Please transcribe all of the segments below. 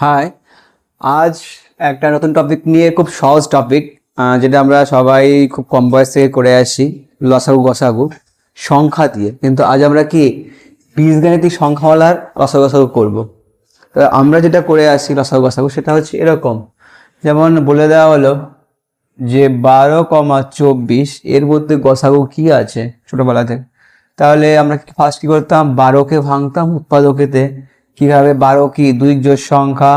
High আজ একটা নতুন টপিক নিয়ে খুব সহজ টপিক যেটা আমরা সবাই খুব কম বয়স থেকে করে আসি, লসাগু, গসাগু, সংখ্যা দিয়ে। কিন্তু আজ আমরা কি বীজগাণিতিক সংখ্যাওয়ালার লসাগু, গসাগু করব। তো আমরা যেটা করে আসি লসাগু, গসাগু, সেটা হচ্ছে এরকম। যেমন বলে দেওয়া হলো যে বারো কমা চব্বিশ, এর মধ্যে গসাগু কি আছে ছোটবেলা থেকে? তাহলে আমরা ফার্স্ট কি করতাম? বারোকে ভাঙতাম, উৎপাদকেতে কীভাবে বারো কি? দুই জোর সংখ্যা।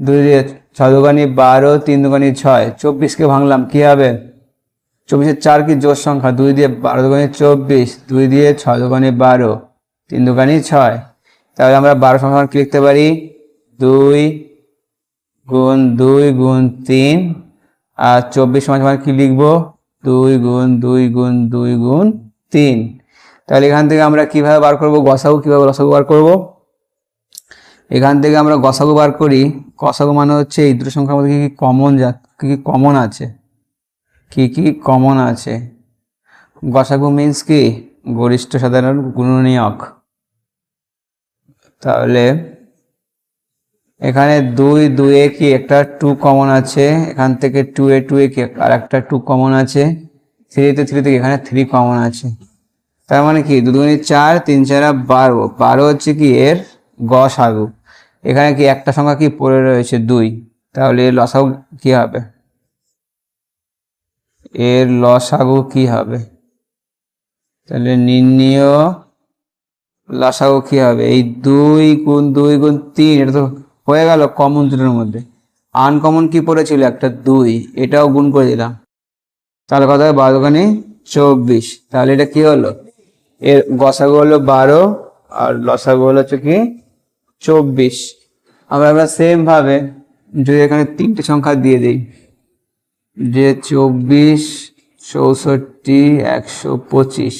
দুই দিয়ে ছয় দোকানি বারো, তিন দোকানি ছয়। চব্বিশকে ভাঙলাম, কি হবে? চব্বিশের চার কি জোর সংখ্যা? দুই দিয়ে বারো দোকানি চব্বিশ, দুই দিয়ে ছয় দোকানি বারো, তিন দোকানি ছয়। তাহলে আমরা বারো সংখ্যা কি লিখতে পারি? দুই গুণ দুই গুণ তিন, আর চব্বিশ সমান সমান কি লিখব? দুই গুণ দুই গুণ দুই গুণ তিন। তাহলে এখান থেকে আমরা কীভাবে বার করব? গসাগু কীভাবে লসাগু বার করব? এখান থেকে আমরা গসাগু বার করি। গসাগু মানে হচ্ছে এই দুটো সংখ্যার মধ্যে কী কি কমন যা কী কী কমন আছে? কী কী কমন আছে? গসাগু মিন্স কি? গরিষ্ঠ সাধারণ গুণনীয়ক। তাহলে এখানে দুই, দুয়ে কি একটা টু কমন আছে, এখান থেকে টু এ টু এ কি আর একটা টু কমন আছে থ্রিতে থ্রি থেকে এখানে থ্রি কমন আছে। তার মানে কি? দুগুণে চার, তিন চারা বারো। বারো হচ্ছে কি এর গসাগু। এখানে কি একটা সংখ্যা কি পড়ে রয়েছে? দুই। তাহলে এর লসাগু কি হবে? এর লসাগু কি হবে? তাহলে নির্ণীয় লসাগু কি হবে? এই দুই গুণ দুই গুণ তিন, এটা তো হয়ে গেল কমন দুটোর মধ্যে। আনকমন কি পড়েছিল? একটা দুই। এটাও গুণ করে দিলাম। তাহলে কথা হবে? বারো দোকানে চব্বিশ। তাহলে এটা কি হলো? এর গসাগু হলো বারো আর লসাগু হলো হচ্ছে কি চব্বিশ। আমরা আমরা সেম ভাবে যদি এখানে তিনটে সংখ্যা দিয়ে দিই, যে চব্বিশ, চৌষট্টি, একশো পঁচিশ।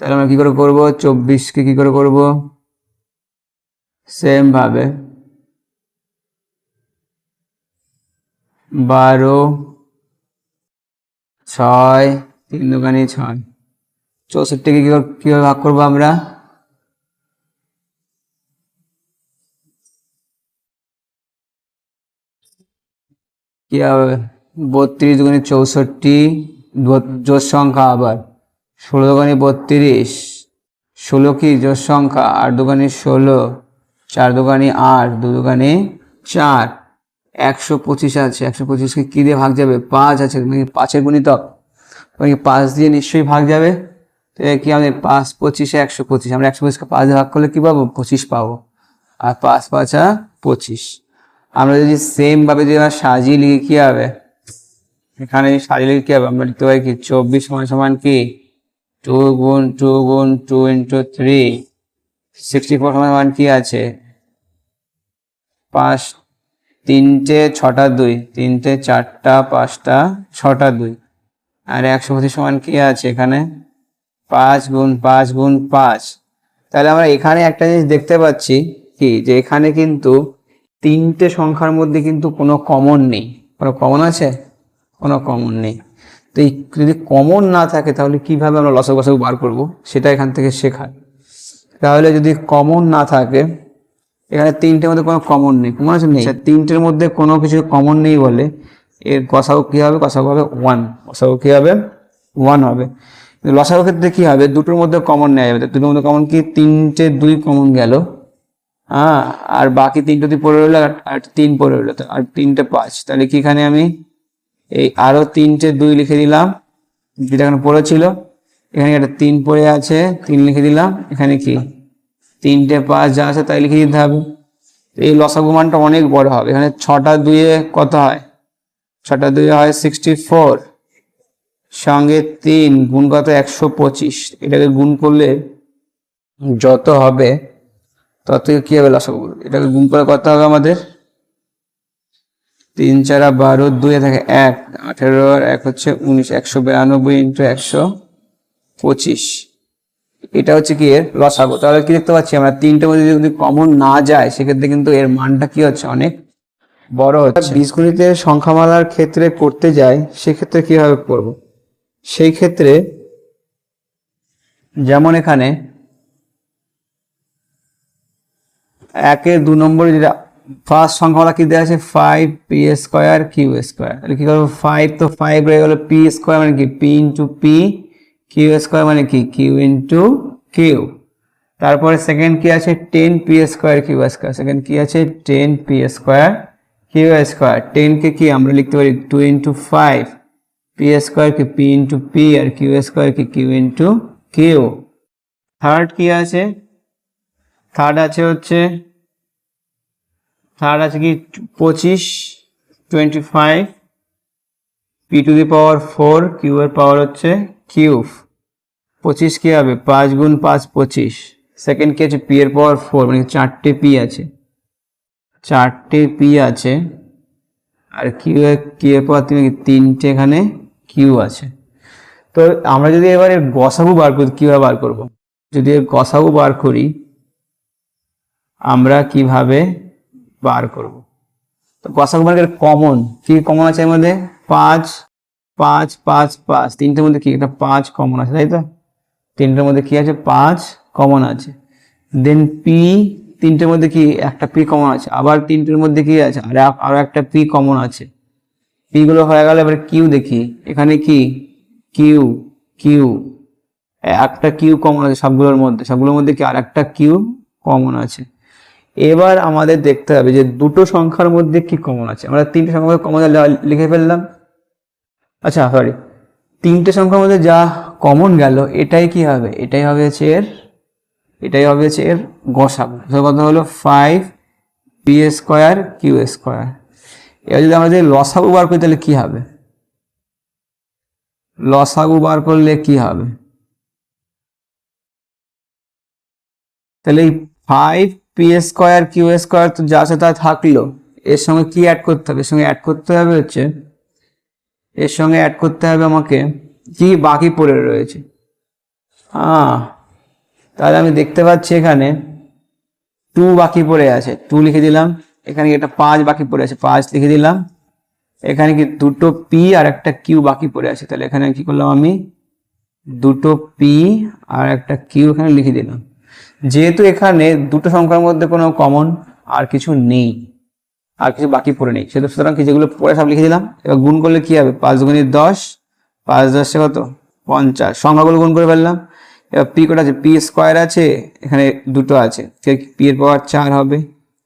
তাহলে আমরা কি করে করব? চব্বিশকে কি করে করব? সেম ভাবে বারো, ছয়, তিন দোকানে ছয়। চৌষট্টিকে কি কীভাবে ভাগ করব আমরা? কি হবে? বত্রিশ দুগুণে চৌষট্টি জোর সংখ্যা আবার। ষোলো দোকানে বত্রিশ, ষোলো কি? জোর সংখ্যা। আট দোকানে ষোলো, চার দোকানে আট, দু দোকানে চার। একশো পঁচিশ আছে। একশো পঁচিশকে কী দিয়ে ভাগ যাবে? পাঁচ আছে। মানে পাঁচের গুণিতক? মানে পাঁচ দিয়ে নিশ্চয়ই ভাগ যাবে? তো কি আমাদের পাঁচ পঁচিশে, একশো পঁচিশ। আমরা একশো পঁচিশকে পাঁচ দিয়ে ভাগ করলে কী পাবো? পঁচিশ পাবো। আর পাঁচ পাঁচা পঁচিশ। আমরা যদি সেম ভাবে যদি আমরা সাজিয়ে লিখি, কি হবে? এখানে সাজিয়ে লিখে কি হবে? আমরা লিখতে পারি কি? চব্বিশ সমান সমান কি? টু গুণ টু গুণ two into three sixty four সমান সমান কি আছে? পাঁচ, তিনটে, ছটা, দুই। তিনটে, চারটা, পাঁচটা, ছটা, দুই। আর একশো পঁচিশ সমান কি আছে এখানে? পাঁচ গুণ পাঁচ গুণ পাঁচ। তাহলে আমরা এখানে একটা জিনিস দেখতে পাচ্ছি কি? যে এখানে কিন্তু তিনটে সংখ্যার মধ্যে কিন্তু কোনো কমন নেই। কোনো কমন আছে? কোনো কমন নেই। তো এই যদি কমন না থাকে তাহলে কীভাবে আমরা লসক গসক বার করব? সেটা এখান থেকে শেখায় তাহলে যদি কমন না থাকে এখানে তিনটের মধ্যে কোনো কমন নেই। কমন আছে? নেই। তিনটের মধ্যে কোনো কিছু কমন নেই বলে এর গসাগু কী হবে? গসাগু হবে ওয়ান গসাগু কী হবে? ওয়ান হবে। লসাগু ক্ষেত্রে কী হবে? দুটোর মধ্যে কমন নেওয়া যাবে। দুটোর মধ্যে কমন কি? তিনটে দুই কমন গেল। হ্যাঁ আর বাকি তিনটে পড়ে রইল, আর- আর তিন পড়ে রইল আর তিনটে পাঁচ। তাহলে কি এখানে আমি এই আরও তিনটে দুই লিখে দিলাম, যেটা এখানে পড়েছিল। এখানে একটা তিন পড়ে আছে, তিন লিখে দিলাম। এখানে কি? তিনটে পাঁচ যা আছে তাই লিখে দিতে হবে। এই লসাগু মানটা অনেক বড় হবে। এখানে ছটা দুইয়ে কত হয়? ছটা দুইয়ে হয় সিক্সটি ফোর সঙ্গে তিন গুণ কত? একশো পঁচিশ। এটাকে গুণ করলে যত হবে তত কি হবে লসাগু এটাকে গুণ করে কত হবে আমাদের। তিন, চারা বারো, দুই থাকে এক, আঠেরো, এক হচ্ছে উনিশ, একশো বিরানব্বই ইন্টু একশো পঁচিশ। এটা হচ্ছে কি এর লসাগু তাহলে কি দেখতে পাচ্ছি আমরা? তিনটে মধ্যে যদি কমন না যায়, সেক্ষেত্রে কিন্তু এর মানটা কি হচ্ছে? অনেক বড় হচ্ছে। বীজগণিতে সংখ্যামালার ক্ষেত্রে করতে যাই, সেক্ষেত্রে কীভাবে করব? সেই ক্ষেত্রে যেমন এখানে একের দু নম্বরে যেটা ফার্স্ট সংখ্যাটা কি দেওয়া আছে? Five P square Q square তাহলে কি করব? ফাইভ তো ফাইভ রয়ে গেলো পি স্কোয়ার মানে কি? P into P Q square মানে কি? কিউ ইন্টু কিউ তারপরে সেকেন্ড কি আছে? Ten P square Q square second কি আছে? Ten P square Q square টেনকে কি আমরা লিখতে পারি? Two into five P square কি পি ইন্টু পি আর কিউ স্কোয়ার কি কিউ ইন্টু কিউ থার্ড কি আছে? থার্ড আছে হচ্ছে থার্ড আছে কি? পঁচিশ twenty five P to the power four Q এর পাওয়ার হচ্ছে কিউব পঁচিশ কি হবে? পাঁচ গুণ পাঁচ, পঁচিশ। সেকেন্ড কি আছে পি এর পাওয়ার ফোর মানে চারটে পি আছে। চারটে পি আছে। আর কিউ এর এর পাওয়ার তিন তিনটে এখানে কিউ আছে। তো আমরা যদি এবারে গসাগু বার করি, কীভাবে বার করব? যদি এর বার করি আমরা কীভাবে বার করব? তো বার কমন, কি কমন আছে এর মধ্যে? পাঁচ পাঁচ পাঁচ পাঁচ। তিনটের মধ্যে কি? একটা পাঁচ কমন আছে, তাই তো? তিনটের মধ্যে কি আছে? পাঁচ কমন আছে। দেন পি তিনটের মধ্যে কি? একটা পি কমন আছে। আবার তিনটের মধ্যে কি আছে? আর আরও একটা পি কমন আছে। পি গুলো হয়ে গেল, এবার কিউ দেখি। এখানে কি? কিউ কিউ একটা কিউ কমন আছে সবগুলোর মধ্যে। সবগুলোর মধ্যে কি আর একটা কিউ কমন আছে? এবার আমাদের দেখতে হবে যে দুটো সংখ্যার মধ্যে কি কমন আছে। আমরা তিনটে সংখ্যার কমন লিখে ফেললাম। আচ্ছা সরি তিনটে সংখ্যার মধ্যে যা কমন গেল, এটাই কি হবে? এটাই হবে হচ্ছে এর, এটাই হবে হচ্ছে এর গসাগু কথা হলো? Five P square Q square এবার যদি আমরা যদি লসাগু বার করি, তাহলে কি হবে? লসাগু বার করলে কি হবে? তাহলে এই five P square Q square তো যা আছে তা থাকল। এর সঙ্গে কি অ্যাড করতে হবে? এর সঙ্গে অ্যাড করতে হবে হচ্ছে, এর সঙ্গে অ্যাড করতে হবে আমাকে কি বাকি পড়ে রয়েছে? হ্যাঁ তাহলে আমি দেখতে পাচ্ছি এখানে টু বাকি পড়ে আছে। টু লিখে দিলাম। এখানে একটা পাঁচ বাকি পড়ে আছে। পাঁচ লিখে দিলাম। এখানে কি দুটো পি আর একটা কিউ বাকি পড়ে আছে। তাহলে এখানে কি করলাম আমি? দুটো পি আর একটা কিউ এখানে লিখে দিলাম। যেহেতু এখানে দুটো সংখ্যার মধ্যে কোনো কমন আর কিছু নেই, আর কিছু বাকি পড়ে নেই। সেটা সুতরাং কি যেগুলো পড়ে সব লিখে দিলাম। এবার গুণ করলে কি হবে? পাঁচ গুণিত দশ, পাঁচ দশে কত? পঞ্চাশ। সংখ্যাগুলো গুণ করে ফেললাম। এবার পি কটা আছে? পি স্কোয়ার আছে, এখানে দুটো আছে। পি এর পাওয়ার চার হবে।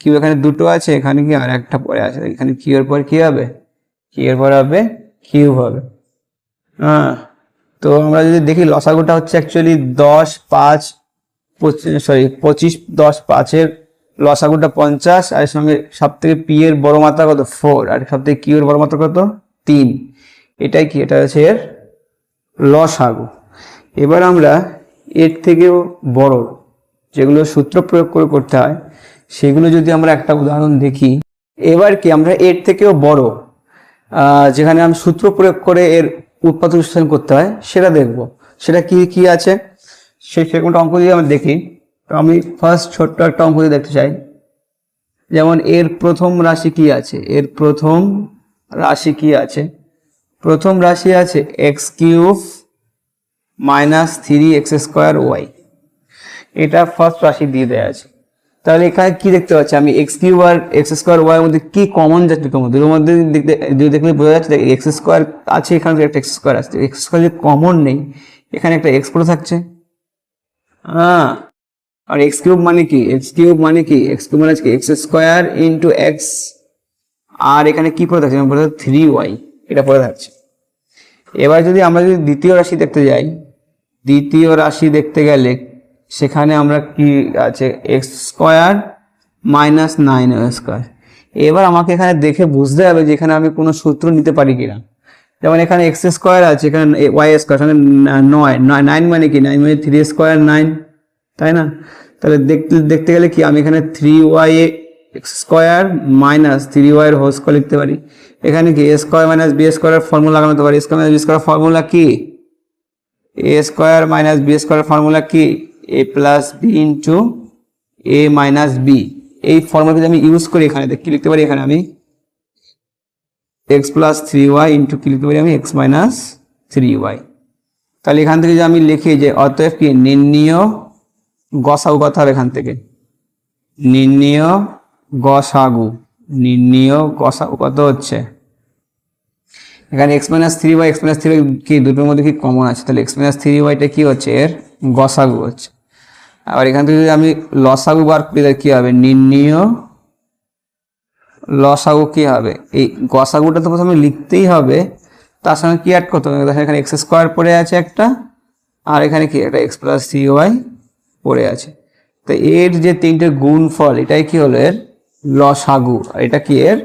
কিউ এখানে দুটো আছে, এখানে কি আর একটা পরে আছে? এখানে কিউ এর পর কি হবে? কি এর পর হবে কিউব হবে। হ্যাঁ তো আমরা যদি দেখি লসাগুটা হচ্ছে অ্যাকচুয়ালি দশ, পাঁচ সরি পঁচিশ, দশ, পাঁচের লসাগুটা পঞ্চাশ, আর সঙ্গে সব থেকে পি এর বড় মাত্রা কত? ফোর, আর সব থেকে কিউ এর বড় মাত্রা কত? তিন। এটাই কি? এটা হচ্ছে এর লসাগু। এবার আমরা এর থেকেও বড় যেগুলো সূত্র প্রয়োগ করে করতে হয়, সেগুলো যদি আমরা একটা উদাহরণ দেখি, এবার কি আমরা এর থেকেও বড় যেখানে আমি সূত্র প্রয়োগ করে এর উৎপাদন বিশ্লেষণ করতে হয়, সেটা দেখব। সেটা কি কি আছে? সেই সেরকমটা অঙ্ক দিয়ে আমি দেখি। তো আমি ফার্স্ট ছোট্ট একটা অঙ্ক দিয়ে দেখতে চাই। যেমন এর প্রথম রাশি কি আছে? এর প্রথম রাশি কি আছে? প্রথম রাশি আছে X cube minus three X square Y এটা ফার্স্ট রাশি দিয়ে দেওয়া আছে। তাহলে এখানে কি দেখতে পাচ্ছি আমি? এক্স কিউ আর এক্স স্কোয়ার ওয়াই মধ্যে কি কমন যাচ্ছে? দুটোর মধ্যে। দুটোর মধ্যে যদি দেখলে বোঝা যাচ্ছে এক্স স্কোয়ার আছে, এখানে একটা এক্স স্কোয়ার আসছে এক্স স্কোয়ার যদি কমন নেই। এখানে একটা এক্স পড়ে থাকছে। হ্যাঁ। আর এক্স কিউব মানে কি? এক্স কিউব মানে কি? এক্স কিউব মানে কি? এক্স স্কোয়ার ইন্টু এক্স আর এখানে কি পড়ে থাকছে? পড়ে থ্রি ওয়াই এটা পড়ে থাকছে। এবার যদি আমরা যদি দ্বিতীয় রাশি দেখতে যাই, দ্বিতীয় রাশি দেখতে গেলে সেখানে আমরা কি আছে? X square minus nine square এবার আমাকে এখানে দেখে বুঝতে হবে যে এখানে আমি কোনো সূত্র নিতে পারি কিনা। যেমন এখানে এক্স স্কোয়ার আছে, এখানে ওয়াই স্কোয়ার এখানে নয় নাইন মানে কি? নাইন মানে থ্রি স্কোয়ার নাইন তাই না? তাহলে দেখতে দেখতে গেলে কি? আমি এখানে three Y X square minus three ওয়াইয়ের হোল স্কোয়ার লিখতে পারি। এখানে কি? এ স্কোয়ার মাইনাস বি স্কোয়ারের ফর্মুলা লাগাতে পারি। Square minus B square formula কি? A square minus B square formula কি? A plus B into A minus B এই ফর্মুলা যদি আমি ইউজ করি এখানে কি লিখতে পারি এখানে আমি। X plus three Y into কি লিখতে পারি আমি এক্স মাইনাস থ্রি ওয়াই তাহলে এখান থেকে যে আমি লিখি যে অতএব কি নির্ণীয় গসাউ কথা হবে এখান থেকে। নির্ণীয় গসাগু। নির্ণীয় গসাগু কত হচ্ছে? এখানে X minus three by X minus three কি দুটোর মধ্যে কি কমন আছে? তাহলে এক্স মাইনাস থ্রি বাইটা কি হচ্ছে? এর গসাগু হচ্ছে। আবার এখান থেকে যদি আমি লসাগু বার করি তাহলে কি হবে? নির্ণীয় লসাগু কি হবে? এই গসাগুটা তো প্রথমে লিখতেই হবে, তার সঙ্গে কি অ্যাড করতে হবে? দেখেন এখানে এক্স স্কোয়ার পড়ে আছে একটা, আর এখানে কি? একটা এক্স প্লাস থ্রি ওয়াই পড়ে আছে। তো এর যে তিনটে গুণ ফল এটাই কি হলো এর? লসাগু, আর এটা কি এর?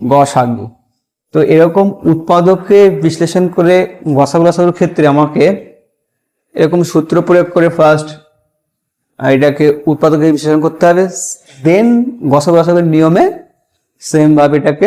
গসাগু। তো এরকম উৎপাদককে বিশ্লেষণ করে গসাগু লসাগুর ক্ষেত্রে আমাকে এরকম সূত্র প্রয়োগ করে ফার্স্ট এটাকে উৎপাদকে বিশ্লেষণ করতে হবে। দেন গসাগু লসাগুর নিয়মে সেম ভাবে এটাকে